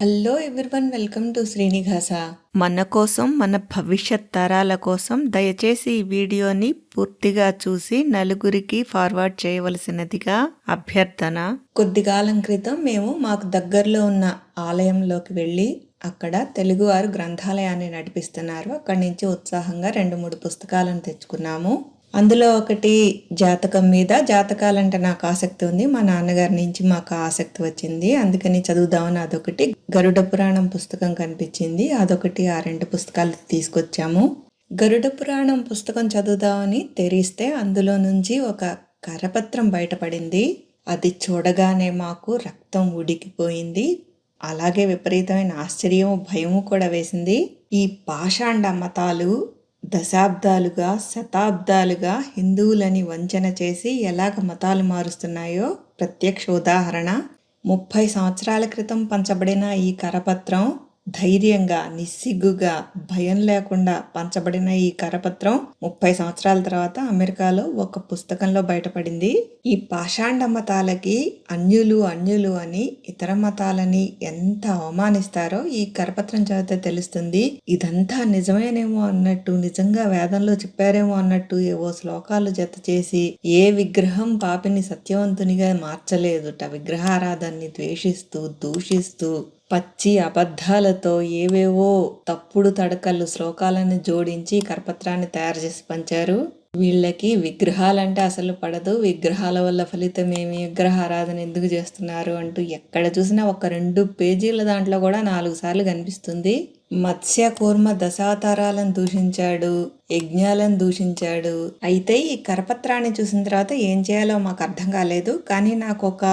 Hello everyone welcome to Srinivasa మన కోసం మన భవిష్యత్ తరాల కోసం దయచేసి ఈ వీడియోని పూర్తిగా చూసి నలుగురికి ఫార్వర్డ్ చేయవలసినదిగా అభ్యర్థన. కొద్ది కాలం క్రితం మేము మాకు దగ్గరలో ఉన్న ఆలయంలోకి వెళ్ళి అక్కడ తెలుగువారు గ్రంథాలయాన్ని నడిపిస్తున్నారు. అక్కడి నుంచి ఉత్సాహంగా రెండు మూడు పుస్తకాలను తెచ్చుకున్నాము. అందులో ఒకటి జాతకం మీద జాతకాలంటే నాకు ఆసక్తి ఉంది. మా నాన్నగారి నుంచి మాకు ఆసక్తి వచ్చింది. అందుకని చదువుదామని అదొకటి. గరుడ పురాణం పుస్తకం కనిపించింది. అదొకటి. ఆ రెండు పుస్తకాలు తీసుకొచ్చాము. గరుడ పురాణం పుస్తకం చదువుదామని తెరిస్తే అందులో నుంచి ఒక కరపత్రం బయటపడింది. అది చూడగానే మాకు రక్తం ఉడికిపోయింది. అలాగే విపరీతమైన ఆశ్చర్యము భయము కూడా వేసింది. ఈ పాషాండ మతాలు దశాబ్దాలుగా శతాబ్దాలుగా హిందువులని వంచన చేసి ఎలాగ మతాలు మారుస్తున్నాయో ప్రత్యక్ష ఉదాహరణ. ముప్పై సంవత్సరాల క్రితం పంచబడిన ఈ కరపత్రం ధైర్యంగా నిస్సిగ్గుగా భయం లేకుండా పంచబడిన ఈ కరపత్రం ముప్పై సంవత్సరాల తర్వాత అమెరికాలో ఒక పుస్తకంలో బయటపడింది. ఈ పాషాండ మతాలకి అన్యులు అన్యులు అని ఇతర మతాలని ఎంత అవమానిస్తారో ఈ కరపత్రం చదివితే తెలుస్తుంది. ఇదంతా నిజమేనేమో అన్నట్టు నిజంగా వేదంలో చెప్పారేమో అన్నట్టు ఏవో శ్లోకాలు జత చేసి ఏ విగ్రహం పాపిని సత్యవంతునిగా మార్చలేదుట. విగ్రహారాధాన్ని ద్వేషిస్తూ దూషిస్తూ పచ్చి అబద్ధాలతో ఏవేవో తప్పుడు తడకలు శ్లోకాలను జోడించి కరపత్రాన్ని తయారు చేసి పంచారు. వీళ్ళకి విగ్రహాలంటే అసలు పడదు. విగ్రహాల వల్ల ఫలితం ఏమి? విగ్రహారాధన ఎందుకు చేస్తున్నారు అంటూ ఎక్కడ చూసినా ఒక రెండు పేజీల దాంట్లో కూడా నాలుగు సార్లు కనిపిస్తుంది. మత్స్య కూర్మ దశావతారాలను దూషించాడు యజ్ఞాలను దూషించాడు. అయితే ఈ కరపత్రాన్ని చూసిన తర్వాత ఏం చేయాలో మాకు అర్థం కాలేదు. కానీ నాకు ఒక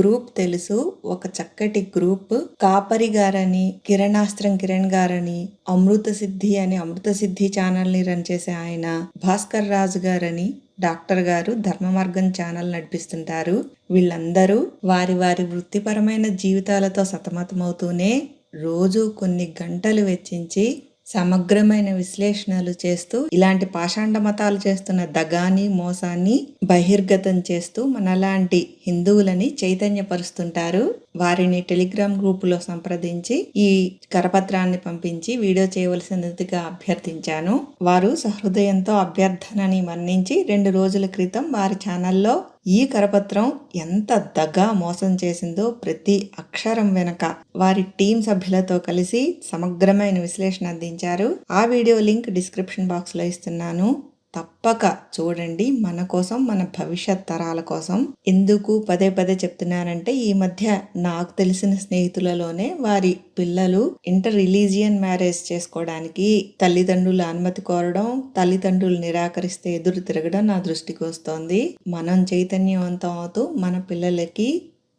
గ్రూప్ తెలుసు. ఒక చక్కటి గ్రూప్. కాపరి గారని కిరణాస్త్రం కిరణ్ గారని అమృత సిద్ధి అని అమృత సిద్ధి ఛానల్ని రన్ చేసే ఆయన భాస్కర్ రాజు గారని డాక్టర్ గారు ధర్మ మార్గం ఛానల్ నడిపిస్తుంటారు. వీళ్ళందరూ వారి వారి వృత్తిపరమైన జీవితాలతో సతమతమవుతూనే రోజు కొన్ని గంటలు వెచ్చించి సమగ్రమైన విశ్లేషణలు చేస్తూ ఇలాంటి పాషాండ మతాలు చేస్తున్న దగాని మోసాన్ని బహిర్గతం చేస్తూ మనలాంటి హిందువులని చైతన్యపరుస్తుంటారు. వారిని టెలిగ్రామ్ గ్రూపులో సంప్రదించి ఈ కరపత్రాన్ని పంపించి వీడియో చేయవలసినదిగా అభ్యర్థించాను. వారు సహృదయంతో అభ్యర్థనని మన్నించి రెండు రోజుల క్రితం వారి ఛానల్లో ఈ కరపత్రం ఎంత దగా మోసం చేసిందో ప్రతి అక్షరం వెనక. వారి టీం సభ్యులతో కలిసి సమగ్రమైన విశ్లేషణ అందించారు. ఆ వీడియో లింక్ డిస్క్రిప్షన్ బాక్స్లో ఇస్తున్నాను. తప్పక చూడండి మన కోసం మన భవిష్యత్ తరాల కోసం. ఎందుకు పదే పదే చెప్తున్నానంటే ఈ మధ్య నాకు తెలిసిన స్నేహితులలోనే వారి పిల్లలు ఇంటర్ రిలీజియన్ మ్యారేజ్ చేసుకోవడానికి తల్లిదండ్రుల అనుమతి కోరడం తల్లిదండ్రులు నిరాకరిస్తే ఎదురు తిరగడం నా దృష్టికి వస్తోంది. మనం చైతన్యవంతం అవుతూ మన పిల్లలకి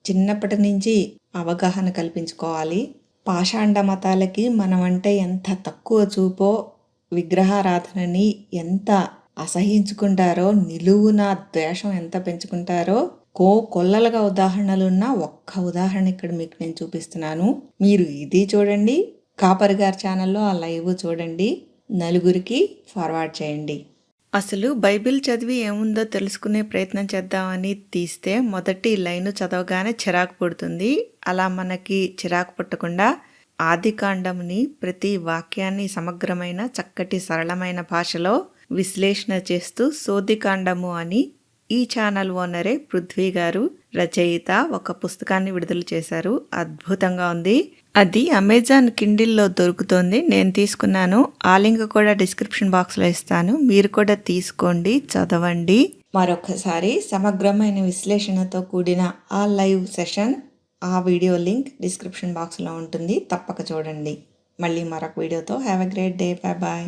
చిన్నప్పటి నుంచి అవగాహన కల్పించుకోవాలి. పాషాండ మతాలకి మనం అంటే ఎంత తక్కువ చూపో విగ్రహారాధనని ఎంత అసహించుకుంటారో నిలువున ద్వేషం ఎంత పెంచుకుంటారో కో కొల్లలుగా ఉదాహరణలున్న ఒక్క ఉదాహరణ ఇక్కడ మీకు నేను చూపిస్తున్నాను. మీరు ఇది చూడండి కాపర్ గారి ఛానల్లో ఆ లైవ్ చూడండి నలుగురికి ఫార్వర్డ్ చేయండి. అసలు బైబిల్ చదివి ఏముందో తెలుసుకునే ప్రయత్నం చేద్దామని తీస్తే మొదటి లైన్ చదవగానే చిరాకు పుడుతుంది. అలా మనకి చిరాకు పుట్టకుండా ఆది కాండంని ప్రతి వాక్యాన్ని సమగ్రమైన చక్కటి సరళమైన భాషలో విశ్లేషణ చేస్తూ సోదికాండము అని ఈ ఛానల్ ఓనరే పృథ్వీ గారు రచయిత ఒక పుస్తకాన్ని విడుదల చేశారు. అద్భుతంగా ఉంది. అది అమెజాన్ కిండిల్లో దొరుకుతుంది. నేను తీసుకున్నాను. ఆ లింక్ కూడా డిస్క్రిప్షన్ బాక్స్లో ఇస్తాను. మీరు కూడా తీసుకోండి చదవండి. మరొకసారి సమగ్రమైన విశ్లేషణతో కూడిన ఆ లైవ్ సెషన్ ఆ వీడియో లింక్ డిస్క్రిప్షన్ బాక్స్లో ఉంటుంది. తప్పక చూడండి. మళ్ళీ మరొక వీడియోతో. Have a great day. Bye bye